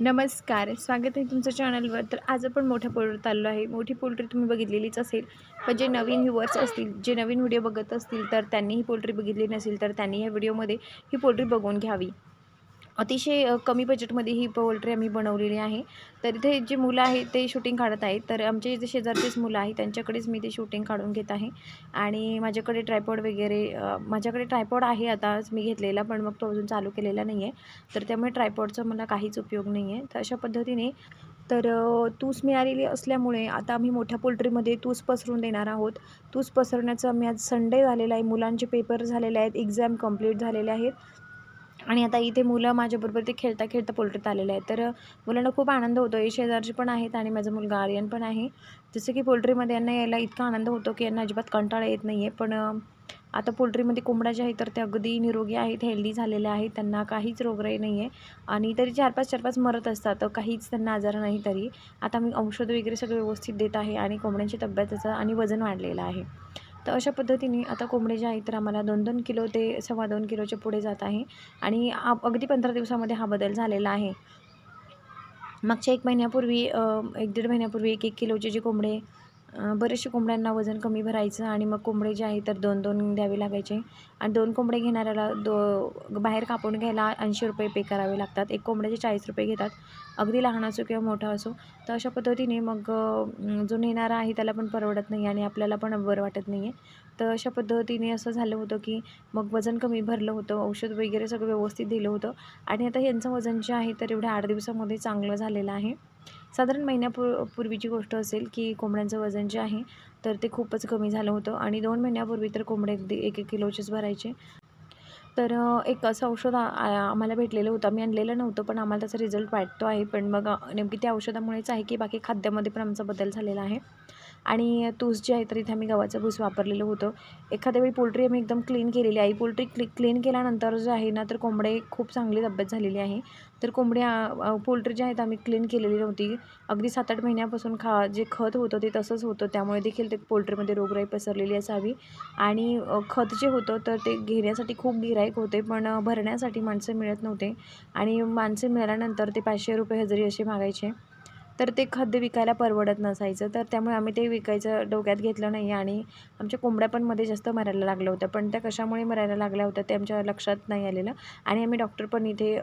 नमस्कार स्वागत आहे तुमच्या चॅनलवर तर आज आपण मोठ्या पोल्ट्रीत आलो आहे. मोठी पोल्ट्री तुम्ही बघितलेलीच असेल. पण जे नवीन व्ह्युअर्स असतील जे नवीन व्हिडिओ बघत असतील तर त्यांनी ही पोल्ट्री बघितली नसेल तर त्यांनी ह्या व्हिडिओमध्ये ही पोल्ट्री बघून घ्यावी. अतिशय कमी बजेटमध्ये ही पोल्ट्री आम्ही बनवलेली आहे. तर इथे जे मुलं आहेत ते शूटिंग काढत आहेत. तर आमचे जे शेजारचेच मुलं आहेत त्यांच्याकडेच मी ते शूटिंग काढून घेत आहे. आणि माझ्याकडे ट्रायपॉड वगैरे माझ्याकडे ट्रायपॉड आहे आताच मी घेतलेला पण मग तो अजून चालू केलेला नाही आहे तर त्यामुळे ट्रायपॉडचा मला काहीच उपयोग नाही आहे तर अशा पद्धतीने तर तूस मिळालेली असल्यामुळे आता आम्ही मोठ्या पोल्ट्रीमध्ये तूस पसरून देणार आहोत. तूस पसरण्याचं आम्ही आज संडे झालेला आहे. मुलांचे पेपर झालेले आहेत. एक्झाम कंप्लीट झालेले आहेत. आणि आता इथे मुलं माझ्याबरोबर ते खेळता खेळता पोल्ट्रीत आलेले आहेत. तर मुलांना खूप आनंद होतो आहे शेजारचे पण आहेत आणि माझा मुलगा आर्यन पण आहे. जसं की पोल्ट्रीमध्ये यांना यायला इतका आनंद होतो की यांना अजिबात कंटाळा येत नाही आहे पण आता पोल्ट्रीमध्ये कोंबड्या ज्या आहेत तर त्या अगदी निरोगी आहेत हेल्दी झालेल्या आहेत. त्यांना काहीच रोगराई नाही आहे आणि तरी चार पाच चार पाच मरत असतात. काहीच त्यांना आजार नाही तरी. आता मी औषध वगैरे सगळं व्यवस्थित देत आहे आणि कोंबड्यांची तब्येतीचं आणि वजन वाढलेलं आहे. तर अशा पद्धतीने आता कोंबडे जे आहेत तर आम्हाला दोन दोन किलो ते सव्वा दोन किलोच्या पुढे जात आहे. आणि अगदी पंधरा दिवसामध्ये हा बदल झालेला आहे. मागच्या एक महिन्यापूर्वी एक दीड महिन्यापूर्वी एक एक किलोचे जे कोंबडे बरेचसे कोंबड्यांना वजन कमी भरायचं आणि मग कोंबडे जे आहे तर दोन दोन द्यावे लागायचे. आणि दोन कोंबडे घेणाऱ्याला दो बाहेर कापून घ्यायला ऐंशी रुपये पे करावे लागतात. एक कोंबड्याचे चाळीस रुपये घेतात. अगदी लहान असो किंवा मोठा असो तर अशा पद्धतीने मग जो नेणारा आहे त्याला पण परवडत नाही आणि आपल्याला पण बरं वाटत नाही आहे तर अशा पद्धतीने असं झालं होतं की मग वजन कमी भरलं होतं औषध वगैरे सगळं व्यवस्थित दिलं होतं. आणि आता यांचं वजन जे आहे तर एवढ्या आठ दिवसामध्ये चांगलं झालेलं आहे. साधारण महिन्यापू पूर्वीची गोष्ट असेल की कोंबड्यांचं वजन जे आहे तर ते खूपच कमी झालं होतं आणि दोन महिन्यापूर्वी तर कोंबडे अगदी एक एक किलोचेच भरायचे. तर एक असं औषध आम्हाला भेटलेलं होतं. आम्ही आणलेलं नव्हतं पण आम्हाला त्याचा रिझल्ट वाटतो आहे. पण मग नेमकी त्या औषधामुळेच आहे की बाकी खाद्यामध्ये पण आमचा बदल झालेला आहे. आणि तूस जे आहे तर इथे आम्ही गव्हाचं भूस वापरलेलं होतं. एखाद्या वेळी पोल्ट्री आम्ही एकदम क्लीन केलेली आहे. पोल्ट्री क्ली क्लीन केल्यानंतर जे आहे ना तर कोंबडे खूप चांगली तब्येत झालेली आहे. तर कोंबड्या पोल्ट्री जे आहेत आम्ही क्लीन केलेली नव्हती. अगदी सात आठ महिन्यापासून खा जे खत होतं ते तसंच होतं. त्यामुळे देखील ते पोल्ट्रीमध्ये रोगराई पसरलेली असावी. आणि खत जे होतं तर ते घेण्यासाठी खूप गिराईक होते पण भरण्यासाठी माणसं मिळत नव्हते. आणि माणसं मिळाल्यानंतर ते पाचशे रुपये हजेरी असे मागायचे. तर ते खाद्य विकायला परवडत नसायचं. तर त्यामुळे आम्ही ते विकायचं डोक्यात घेतलं नाही आणि आमच्या कोंबड्या पण मध्ये जास्त मरायला लागल्या होत्या. पण त्या कशामुळे मरायला लागल्या होत्या ते आमच्या लक्षात नाही आलेलं. आणि आम्ही डॉक्टर पण इथे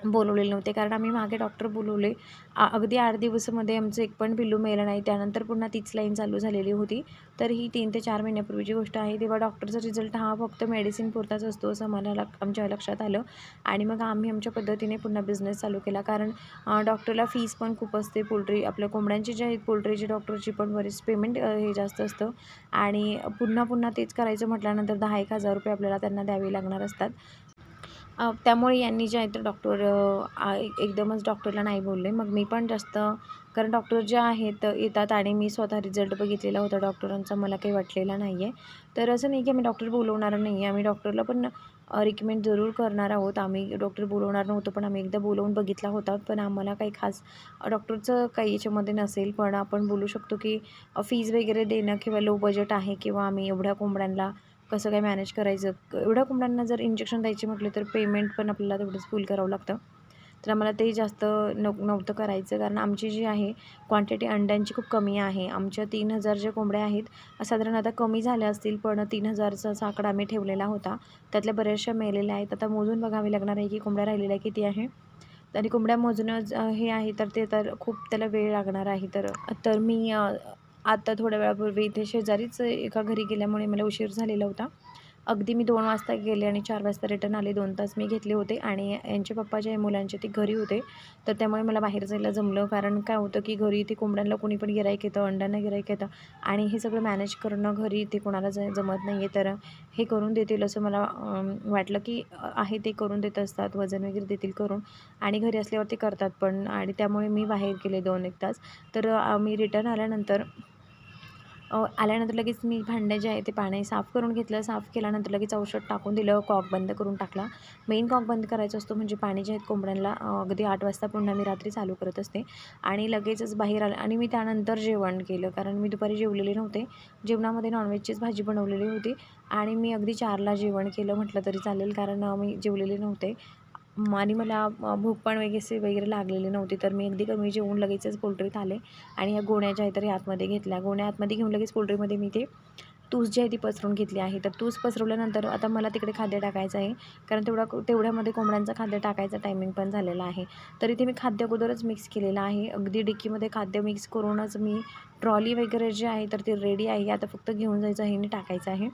बोलवलेले नव्हते. कारण आम्ही मागे डॉक्टर बोलवले. अगदी आठ दिवसामध्ये आमचं एक पण पिल्लू मेलं नाही. त्यानंतर पुन्हा तीच लाईन चालू झालेली होती. तर ही तीन ते चार महिन्यापूर्वीची गोष्ट आहे. तेव्हा डॉक्टरचा रिझल्ट हा फक्त मेडिसिन पुरताच असतो असं मला लक आमच्या लक्षात आलं. आणि मग आम्ही आमच्या पद्धतीने पुन्हा बिझनेस चालू केला. कारण डॉक्टरला फीस पण खूप असते पोल्ट्री आपल्या कोंबड्यांची जे आहेत पोल्ट्रीची डॉक्टरची पण बरीच पेमेंट हे जास्त असतं. आणि पुन्हा पुन्हा तेच करायचं म्हटल्यानंतर दहा एक हजार रुपये आपल्याला त्यांना द्यावे लागणार असतात. त्यामुळे यांनी जे आहे तर डॉक्टर एकदमच डॉक्टरला नाही बोलले. मग मी पण जास्त कारण डॉक्टर जे आहेत येतात आणि मी स्वतः रिझल्ट बघितलेला होता डॉक्टरांचा मला काही वाटलेला नाही आहे तर असं नाही की आम्ही डॉक्टर बोलवणार नाही आहे आम्ही डॉक्टरला पण रिकमेंड जरूर करणार आहोत. आम्ही डॉक्टर बोलवणार नव्हतो पण आम्ही एकदा बोलवून बघितला होता. पण आम्हाला काही खास डॉक्टरचं काही याच्यामध्ये नसेल. पण आपण बोलू शकतो की फीज वगैरे देणं किंवा लो बजेट आहे किंवा आम्ही एवढ्या कोंबड्यांना कसं काय मॅनेज करायचं? एवढ्या कोंबड्यांना जर इंजेक्शन द्यायचे म्हटले तर पेमेंट पण आपल्याला तेवढंच फुल करावं लागतं. तर आम्हाला ते जास्त नव नव्हतं करायचं. कारण आमची जी आहे क्वांटिटी अंड्यांची खूप कमी आहे. आमच्या तीन हजार ज्या कोंबड्या आहेत साधारण आता कमी झाल्या असतील पण तीन हजारचा आकडा आम्ही ठेवलेला होता. त्यातल्या बऱ्याचशा मेलेल्या आहेत. आता मोजून बघावी लागणार आहे की कोंबड्या राहिलेल्या किती आहे. आणि कोंबड्या मोजणं हे आहे तर ते तर खूप त्याला वेळ लागणार आहे. तर तर मी आत्ता आता थोड्या वेळापूर्वी इथे शेजारीच एका घरी गेल्यामुळे मला उशीर झालेला होता. अगदी मी दोन वाजता गेले आणि चार वाजता रिटर्न आले दोन तास मी घेतले होते आणि यांचे पप्पा जे मुलांचे ते घरी होते. तर त्यामुळे मला बाहेर जायला जमलं. कारण काय होतं की घरी ते कोंबड्यांना कोणी पण गिरायक येतं अंड्यांना गिरायक येतं आणि हे सगळं मॅनेज करणं घरी ते कोणाला ज जमत नाही आहे तर हे करून देतील असं मला वाटलं की आहे ते करून देत असतात वजन वगैरे देतील करून आणि घरी असल्यावर ते करतात पण आणि त्यामुळे मी बाहेर गेले दोन एक तास. तर मी रिटर्न आल्यानंतर आल्यानंतर लगेच मी भांडे जे आहे ते पाणी साफ करून घेतलं. साफ केल्यानंतर लगेच औषध टाकून दिलं. कॉक बंद करून टाकला. मेन कॉक बंद करायचं असतो म्हणजे पाणी जे आहेत कोंबड्यांना अगदी आठ वाजता पुन्हा मी रात्री चालू करत असते. आणि लगेचच बाहेर आलं आणि मी त्यानंतर जेवण केलं. कारण मी दुपारी जेवलेले नव्हते. जेवणामध्ये नॉनव्हेजचीच भाजी बनवलेली होती. आणि मी अगदी चारला जेवण केलं म्हटलं तरी चालेल. कारण मी जेवलेले नव्हते. आणि मला भूक पण वगैरे वगैरे लागलेली नव्हती. तर मी अगदी कमी जेवून लगेचच पोल्ट्रीत आले आणि ह्या गोण्या ज्या आहेत तर आतमध्ये घेतल्या. गोण्या आतमध्ये घेऊन लगेच पोल्ट्रीमध्ये मी ते तूस जी आहे ती पसरून घेतली आहे. तर तूस पसरवल्यानंतर आता मला तिकडे खाद्य टाकायचं आहे. कारण तेवढा तेवढ्यामध्ये कोंबड्यांचं खाद्य टाकायचा टायमिंग पण झालेला आहे. तर इथे मी खाद्य अगोदरच मिक्स केलेलं आहे. अगदी डिक्कीमध्ये खाद्य मिक्स करूनच मी ट्रॉली वगैरे जे आहे तर ते रेडी आहे. आता फक्त घेऊन जायचं आहे आणि टाकायचं आहे.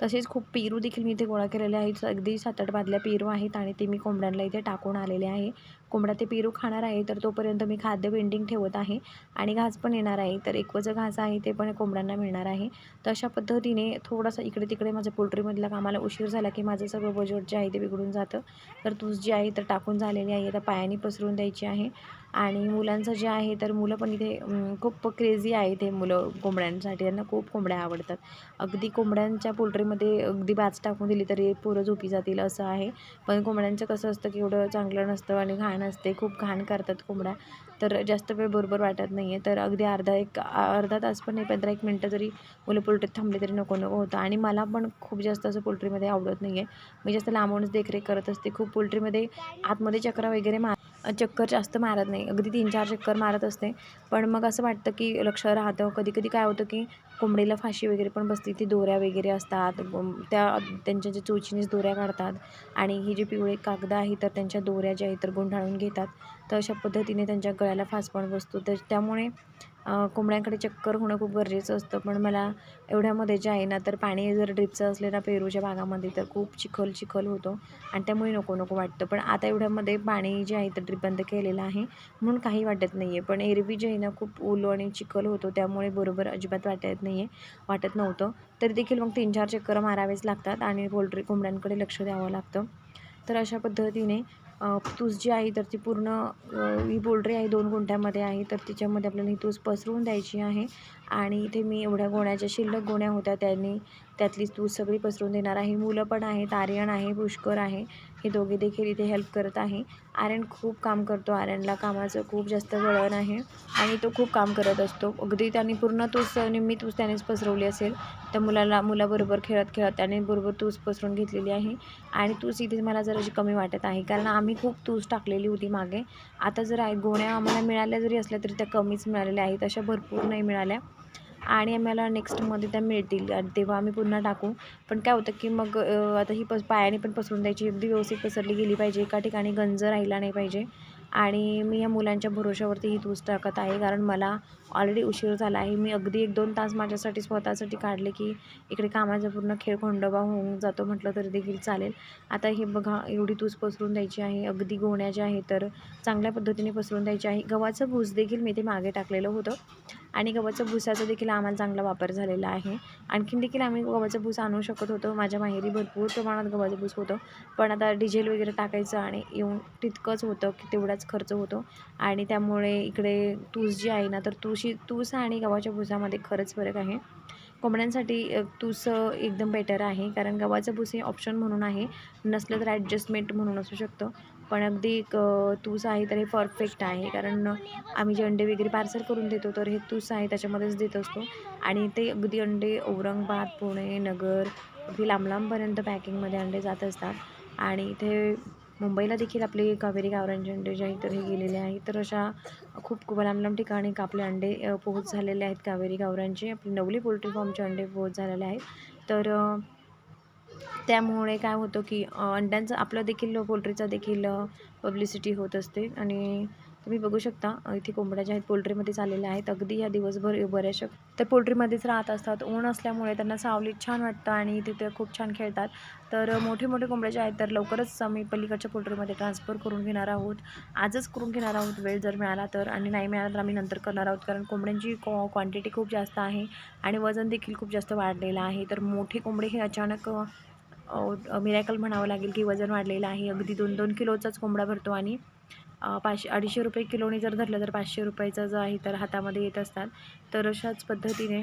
तसेच खूप पेरू देखील मी इथे गोळा केलेले आहेत. अगदी सात आठ बादल्या पेरू आहेत आणि ते मी कोंबड्यांना इथे टाकून आलेले आहे. कोंबडा ते पेरू खाणार आहे तर तोपर्यंत मी खाद्य पेंडिंग ठेवत आहे. आणि घास पण येणार आहे तर एकवचं घास आहे ते पण कोंबड्यांना मिळणार आहे. तर अशा पद्धतीने थोडासा इकडे तिकडे माझ्या पोल्ट्रीमधल्या कामाला उशीर झाला की माझं सगळं बजेट जे आहे ते बिघडून जातं. तर तूस जी आहे तर टाकून झालेली आहे आता पायाने पसरून द्यायची आहे. आणि मुलांचं जे आहे तर मुलं पण इथे खूप क्रेझी आहे ते मुलं कोंबड्यांसाठी. त्यांना खूप कोंबड्या आवडतात. अगदी कोंबड्यांच्या पोल्ट्रीमध्ये अगदी बाज टाकून दिली तरी पोरं झोपी जातील असं आहे. पण कोंबड्यांचं कसं असतं की एवढं चांगलं नसतं आणि घाण असते खूप घाण करतात कोंबड्या. तर जास्त वेळ बरोबर वाटत नाही आहे तर अगदी अर्धा एक अर्धा तास पण नाही पंधरा एक मिनटं जरी मुलं पोल्ट्रीत थांबले तरी नको नको होतं. आणि मला पण खूप जास्त असं पोल्ट्रीमध्ये आवडत नाही आहे मी जास्त लांबूनच देखरेख करत असते. खूप पोल्ट्रीमध्ये आतमध्ये चक्रा वगैरे मार चक्कर जास्त मारत नाही. अगदी तीन चार चक्कर मारत असते. पण मग असं वाटतं की लक्ष राहतं. कधी कधी काय होतं की कोंबडीला फाशी वगैरे पण बसते ती दोऱ्या वगैरे असतात त्या त्यांच्या ज्या चोचीनेच दोऱ्या काढतात आणि ही जी पिवळे कागद आहे तर त्यांच्या दोऱ्या ज्या आहेत तर गुंडाळून घेतात. तर अशा पद्धतीने त्यांच्या गळ्याला फास पण बसतो. तर त्यामुळे कोंबड्यांकडे चक्कर होणं खूप गरजेचं असतं. पण मला एवढ्यामध्ये जे आहे ना तर पाणी जर ड्रिपचं असले ना पेरूच्या भागामध्ये तर खूप चिखल चिखल होतो. आणि त्यामुळे नको नको वाटतं. पण आता एवढ्यामध्ये पाणी जे आहे तर ड्रिप बंद केलेलं आहे. म्हणून काही वाटत नाही आहे पण एरवी जे आहे ना खूप ओलो आणि चिखल होतो. त्यामुळे बरोबर अजिबात वाटत नाही आहे वाटत नव्हतं. तरी देखील मग तीन चार चक्कर मारावेच लागतात आणि पोल्ट्री कोंबड्यांकडे लक्ष द्यावं लागतं. तर अशा पद्धतीने तूस जी आहे तर ती पूर्ण ही पोल्ट्री आहे दोन गुंठ्यामध्ये आहे तर तिच्यामध्ये आपल्याला ही तूस पसरवून द्यायची आहे. आणि इथे मी एवढ्या गोण्या ज्या शिल्लक गोण्या होत्या त्यांनी त्यातली तूस सगळी पसरवून देणार आहे. मुलं पण आहेत आर्यन आहे पुष्कर आहे. हे दोघे देखील इथे हेल्प करत आहे. आर्यन खूप काम करतो. आर्यनला कामाचं खूप जास्त वळण आहे आणि तो खूप काम करत असतो. अगदी त्यांनी पूर्ण तूस निम्मी तूस त्यानेच पसरवली असेल त्या मुलाला मुलाबरोबर खेळत खेळत त्याने बरोबर तूस पसरून घेतलेली आहे. आणि तूस इथे मला जराशी कमी वाटत आहे कारण आम्ही खूप तूस टाकलेली होती मागे. आता जर गोण्या आम्हाला मिळाल्या जरी असल्या तरी त्या कमीच मिळालेल्या आहेत. अशा भरपूर नाही मिळाल्या. आणि आम्हाला नेक्स्टमध्ये त्या मिळतील. आणि तेव्हा आम्ही पुन्हा टाकू. पण काय होतं की मग आता ही पस पायाने पण पसरून द्यायची. अगदी व्यवस्थित पसरली गेली पाहिजे. एका ठिकाणी गंज राहिला नाही पाहिजे. आणि मी या मुलांच्या भरोश्यावरती ही तूस टाकत आहे. कारण मला ऑलरेडी उशीर झाला आहे. मी अगदी एक दोन तास माझ्यासाठी स्वतःसाठी काढले की इकडे कामाचा पूर्ण खेळ खोंडोबा होऊन जातो म्हटलं तरी देखील चालेल. आता हे बघा एवढी तूस पसरून द्यायची आहे. अगदी गोण्या ज्या आहे तर चांगल्या पद्धतीने पसरून द्यायची आहे. गव्हाचं भूस देखील मी ते मागे टाकलेलं होतं. आणि गव्हाच्या भुसाचा देखील आम्हाला चांगला वापर झालेला आहे. आणखीन देखील आम्ही गव्हाचं भूस आणू शकत होतो. माझ्या माहेरी भरपूर प्रमाणात गव्हाचं भूस होतं. पण आता डिझेल वगैरे टाकायचं आणि येऊन तितकंच होतं की तेवढाच खर्च होतो. आणि त्यामुळे इकडे तूस जी आहे ना तर तुशी तूस आणि गव्हाच्या भुसामध्ये खरंच फरक आहे. कोंबड्यांसाठी अ, तूस एकदम बेटर आहे. कारण गव्हाचं भूस हे ऑप्शन म्हणून आहे. नसलं तर ॲडजस्टमेंट म्हणून असू शकतं. पण अगदी क- तूस आहे तर हे परफेक्ट आहे. कारण आम्ही जे अंडे वगैरे पार्सल करून देतो तर हे तूस आहे त्याच्यामध्येच देत असतो. आणि ते अगदी अंडे औरंगाबाद पुणे नगर अगदी लांब लांबपर्यंत पॅकिंगमध्ये अंडे जात असतात. आणि इथे मुंबईला देखील आपले कावेरी गावरांचे अंडे जे आहेत तर हे गेलेले आहेत तर अशा खूप खूप लांब लांब ठिकाणी आपले अंडे पोहोच झालेले आहेत. कावेरी गावरांचे आपले नवली पोल्ट्री फॉर्मचे अंडे पोहोच झालेले आहेत. तर त्यामुळे काय होतं की अंड्यांचं आपलं देखील पोल्ट्रीचा देखील पब्लिसिटी होत असते. आणि तुम्ही बघू शकता इथे कोंबड्या ज्या आहेत पोल्ट्रीमध्ये आलेल्या आहेत. अगदी या दिवसभर बऱ्याचशा त्या पोल्ट्रीमध्येच राहत असतात. ऊन असल्यामुळे त्यांना सावलीत छान वाटतं आणि तिथे खूप छान खेळतात. तर मोठे मोठे कोंबड्या ज्या आहेत तर लवकरच आम्ही पलीकडच्या पोल्ट्रीमध्ये ट्रान्सफर करून घेणार आहोत. आजच करून घेणार आहोत वेळ जर मिळाला तर आणि नाही मिळाला तर आम्ही नंतर करणार आहोत. कारण कोंबड्यांची क्वा क्वांटिटी खूप जास्त आहे आणि वजन देखील खूप जास्त वाढलेलं आहे. तर मोठे कोंबडे हे अचानक मिरॅकल म्हणावं लागेल की वजन वाढलेलं आहे. अगदी दोन दोन किलोचाच कोंबडा भरतो आणि पाचशे अडीचशे रुपये किलोने जर धरलं तर पाचशे रुपयाचा जो आहे तर हातामध्ये येत असतात. तर अशाच पद्धतीने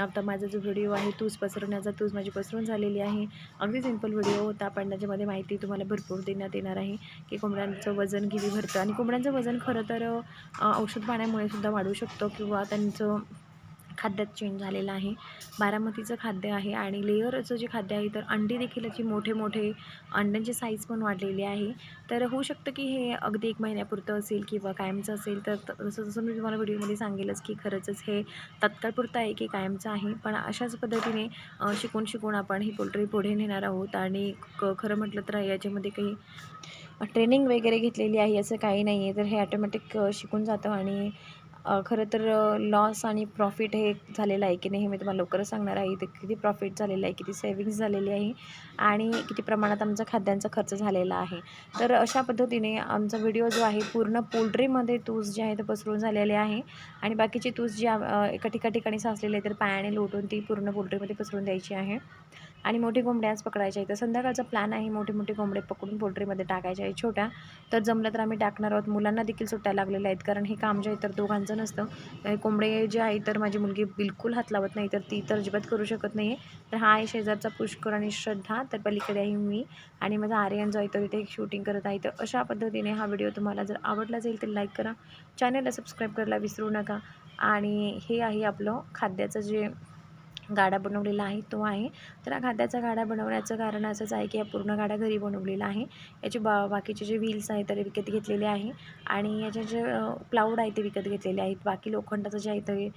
आता माझा जो व्हिडिओ आहे तूज पसरवण्याचा तूज माझी पसरून झालेली आहे. अगदी सिंपल व्हिडिओ होता पण त्याच्यामध्ये माहिती तुम्हाला भरपूर देण्यात येणार आहे की कोंबड्यांचं वजन किती भरतं. आणि कोंबड्यांचं वजन खरं तर औषध पाण्यामुळे सुद्धा वाढू शकतो किंवा त्यांचं खाद्यात चेंज झालेला आहे. बारामतीचं खाद्य आहे आणि लेअरचं जे खाद्य आहे तर अंडी देखील याची मोठे मोठे अंड्यांची साईज पण वाढलेली आहे. तर होऊ शकतं की हे अगदी एक महिन्यापुरतं असेल किंवा कायमचं असेल तर त- जसं जसं मी तुम्हाला व्हिडिओमध्ये सांगेलच की खरंचच हे तत्काळपुरतं आहे की कायमचं आहे. पण अशाच पद्धतीने शिकून शिकून आपण ही पोल्ट्री पुढे नेणार आहोत आणि क खरं म्हटलं तर याच्यामध्ये काही ट्रेनिंग वगैरे घेतलेली आहे असं काही नाही आहे तर हे ॲटोमॅटिक शिकून जातं आणि खरं तर लॉस आणि प्रॉफिट हे झालेलं आहे की नाही हे मी तुम्हाला लवकरच सांगणार आहे. इथे किती प्रॉफिट झालेलं आहे किती सेविंग्स झालेली आहे आणि किती प्रमाणात आमचा खाद्यांचा खर्च झालेला आहे. तर अशा पद्धतीने आमचा व्हिडिओ जो आहे पूर्ण पोल्ट्रीमध्ये तूस जे आहे ते पसरून झालेले आहे आणि बाकीची तूस जी एका ठिका ठिकाणी साचलेली आहे तर पायाने लोटून ती पूर्ण पोल्ट्रीमध्ये पसरून द्यायची आहे. आणि मोठी कोंबड्या आज पकडायच्या इथं तर संध्याकाळचा प्लॅन आहे. मोठे मोठे कोंबडे पकडून पोल्ट्रीमध्ये टाकायचे आहे. छोट्या. तर जमलं तर आम्ही टाकणार आहोत. मुलांना देखील सुट्ट्या लागलेल्या आहेत. कारण हे काम जे आहे तर दोघांचं नसतं. कोंबडे जे आहे तर माझी मुलगी बिलकुल हात लावत नाही. तर ती तर अजिबात करू शकत नाही तर हा आहे शेजारचा पुष्कर आणि श्रद्धा. तर पलीकडे आहे मी आणि माझा आर्यन जो आहे तो इथे शूटिंग करत आहे. तर अशा पद्धतीने हा व्हिडिओ तुम्हाला जर आवडला जाईल तर लाईक करा. चॅनलला सबस्क्राईब करायला विसरू नका. आणि हे आहे आपलं खाद्याचं जे गाडा बनवलेला आहे तो आहे. तर हा खाद्याचा गाडा बनवण्याचं कारण असंच आहे की या पूर्ण गाडा घरी बनवलेला आहे. याचे बा बाकीचे जे व्हील्स आहेत ते विकत घेतलेले आहे. आणि याचे जे प्लाऊड आहे ते विकत घेतलेले आहेत. बाकी लोखंडाचं जे आहे ते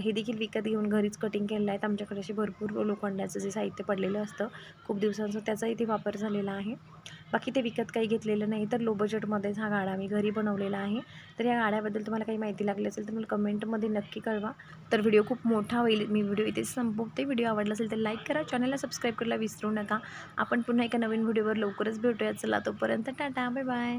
हे देखील विकत घेऊन घरीच कटिंग केलेलं आहे. आमच्याकडे असे भरपूर लोखंडाचं जे साहित्य पडलेलं असतं. खूप दिवसांचं त्याचा इथे वापर झालेला आहे. बाकी ते विकत काही घेतलेलं नाही. तर लो बजेटमध्येच हा गाडा मी घरी बनवलेला आहे. तर या गाड्याबद्दल तुम्हाला काही माहिती लागली असेल तर मला कमेंटमध्ये नक्की कळवा. तर व्हिडिओ खूप मोठा होईल. मी व्हिडिओ इथेच बघते व्हिडिओ आवडला असेल तर लाईक करा. चॅनलला सबस्क्राईब करायला विसरू नका. आपण पुन्हा एका नवीन व्हिडिओवर लवकरच भेटूया चला तोपर्यंत टाटा. Bye bye